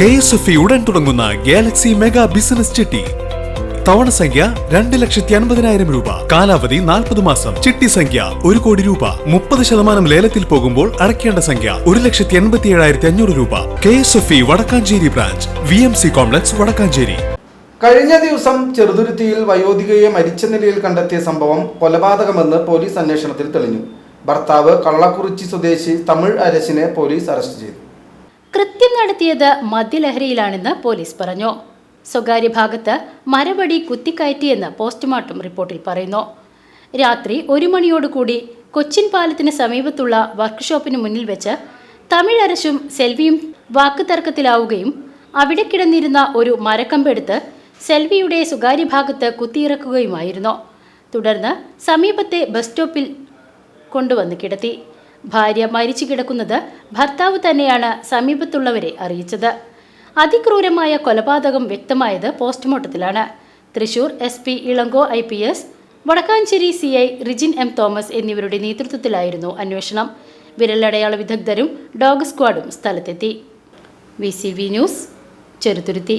K S F ഉടൻ തുടങ്ങുന്ന Galaxy mega business ചിട്ടി. തവണ സംഖ്യ രണ്ട് ലക്ഷത്തി അൻപതിനായിരം രൂപ. കാലാവധി നാൽപ്പത് മാസം. ചിട്ടി സംഖ്യ ഒരു കോടി രൂപ. മുപ്പത് ശതമാനം ലേലത്തിൽ പോകുമ്പോൾ അടയ്ക്കേണ്ട സംഖ്യ ഒരു ലക്ഷത്തി എൺപത്തി ഏഴായിരത്തി അഞ്ഞൂറ് രൂപ. K S F E Vadakkanchery branch. V M C complex Vadakkanchery. കഴിഞ്ഞ ദിവസം ചെറുതുരുത്തിയിൽ വയോധികയെ മരിച്ച നിലയിൽ കണ്ടെത്തിയ സംഭവം കൊലപാതകമെന്ന് പോലീസ് അന്വേഷണത്തിൽ തെളിഞ്ഞു. ഭർത്താവ് കള്ളക്കുറിച്ചി സ്വദേശി തമിഴ് അരശിനെ പോലീസ് അറസ്റ്റ് ചെയ്തു. കൃത്യം നടത്തിയത് മദ്യലഹരിയിലാണെന്ന് പോലീസ് പറഞ്ഞു. സ്വകാര്യ ഭാഗത്ത് മരവടി കുത്തിക്കയറ്റിയെന്ന് പോസ്റ്റ്മോർട്ടം റിപ്പോർട്ടിൽ പറയുന്നു. രാത്രി ഒരു മണിയോടുകൂടി കൊച്ചിൻ പാലത്തിന് സമീപത്തുള്ള വർക്ക്ഷോപ്പിന് മുന്നിൽ വെച്ച് തമിഴരശും സെൽവിയും വാക്കുതർക്കത്തിലാവുകയും അവിടെ കിടന്നിരുന്ന ഒരു മരക്കമ്പെടുത്ത് സെൽവിയുടെ സ്വകാര്യ ഭാഗത്ത് കുത്തിയിറക്കുകയുമായിരുന്നു. തുടർന്ന് സമീപത്തെ ബസ് സ്റ്റോപ്പിൽ കൊണ്ടുവന്ന് കിടത്തി. ഭാര്യ മരിച്ചു കിടക്കുന്നത് ഭർത്താവ് തന്നെയാണ് സമീപത്തുള്ളവരെ അറിയിച്ചത്. അതിക്രൂരമായ കൊലപാതകം വ്യക്തമായത് പോസ്റ്റ്മോർട്ടത്തിലാണ്. Thrissur S P Elango I P S Vadakkanchery C I Rijin M Thomas എന്നിവരുടെ നേതൃത്വത്തിലായിരുന്നു അന്വേഷണം. വിരലടയാള വിദഗ്ധരും ഡോഗ് സ്ക്വാഡും സ്ഥലത്തെത്തി. V C V news Cheruthuruthy.